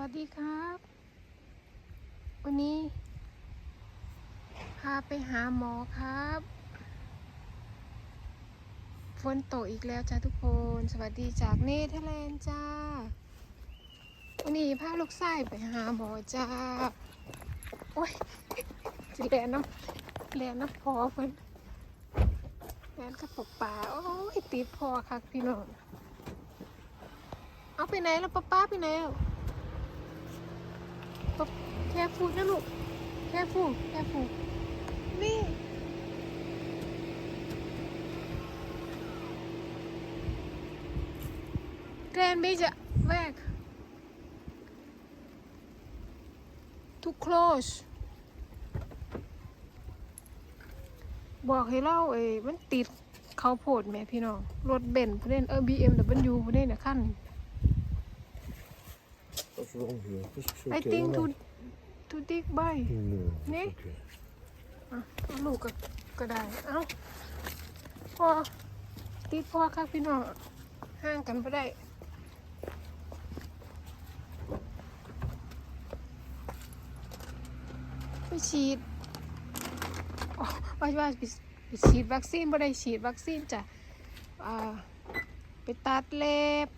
วัสดีครับ วันนี้ พาไปหาหมอครับ ฝนตกอีกแล้วจ้าทุกคน สวัสดีจากเนเธอร์แลนด์จ้า วันนี้พาลูกไส้ไปหาหมอจ้า โอ้ยแลนน้ำแลนน้ำพอเพิ่นแลนกับปกป่าโอ้ยติดพอคักพี่น้องเอาไปไหนแล้วป้าป้าไปไหนแล้ วป๊าแค่ฟูนะลูก แค่ฟูแค่ฟูนี่แกรนบีจะแวก to close บอกให้เล่าเอ้ยมันติดเขาโพดแหม่พี่น้อง รถเบนซ์ผู้เล่นเออ BMW ผู้เล่นน่ะขั้น What's wrong here? This is I okay, think to right? to dig by No, it's Ne? okay. อะเอาลูกก็ก็ได้ เอ้าพอติดพอครับพี่น้องห่างกันไ่ได้ ไปฉีดอ๋อว่าว่าไปไปฉีดวัคซีนไม่ได้ฉีดวัคซีนจ้ะอ่าไปตัดเล็บ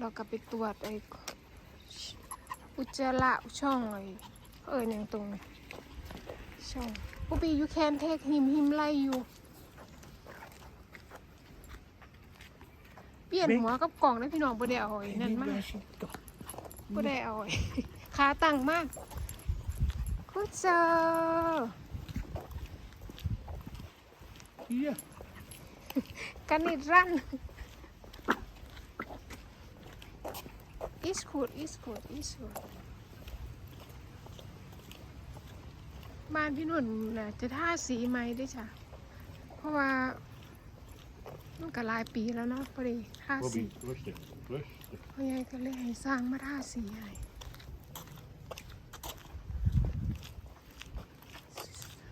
เราก็ไปตรวจไอ้อุจจาระช่องไอ้เอออย่างตรงนี้ช่องปุ๊บี you can take him him ไล่อยู่เปลี่ยนหัวกับกล่องนะพี่น้องบ่ได้เอาไอ้นั่นมากบ่ได้เอาไอ้ขาตั้งมากกูเจอ Hier. กัน นิดรัน is good is good is good บ้านพี่นุ่นน่ะจะท่าสีไหมด้วยจ้ะ เพราะว่ามันก็หลายปีแล้วเนาะพอดีท่าสี Bobby, rustig, rustig. พ่อใหญ่ก็เลยให้สร้างมาท่าสีให้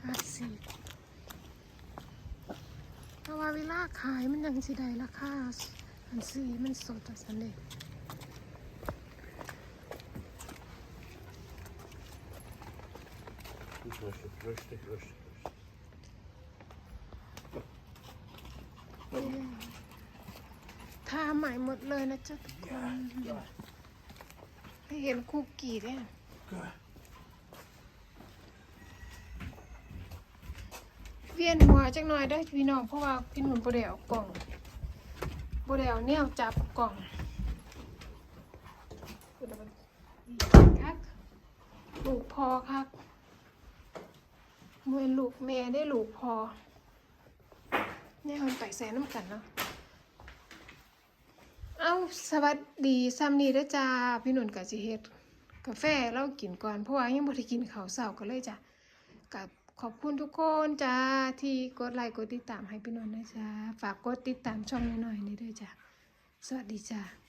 ท่าสีเพราะว่าเวลาขายมันยังสิได้ราคาอันสีมันสดจังสันเด็ rustig, rustig, rustig. rustig. ทาใหม่หมดเลยนะจ๊ะทุกคนให้เห็นคุกกี้ด้วยเวียนหัวจังหน่อยได้อพี่น้องเพราะว่าพี่หนุ่นบ่ได้เอากล่องบ่ได้เอาแนวจับกล่องคักลูกพอคัก มวยลูกแม่ได้ลูกพอเนี่ยมันไปแสนน้ำกันเนาะ เอาสวัสดีซัมนี่ด้จ้า พี่นุ่นกับสิเฮ็ดกาแฟเรากินก่อน เพราะว่ายังบ่ได้กินข้าวเช้าก็เลยจ้ะกับขอบคุณทุกคนจ้า ที่กดไลค์กดติดตามให้พี่นุ่นนะจ้า ฝากกดติดตามช่องหน่อยๆนี่ด้วยจ้ะสวัสดีจ้า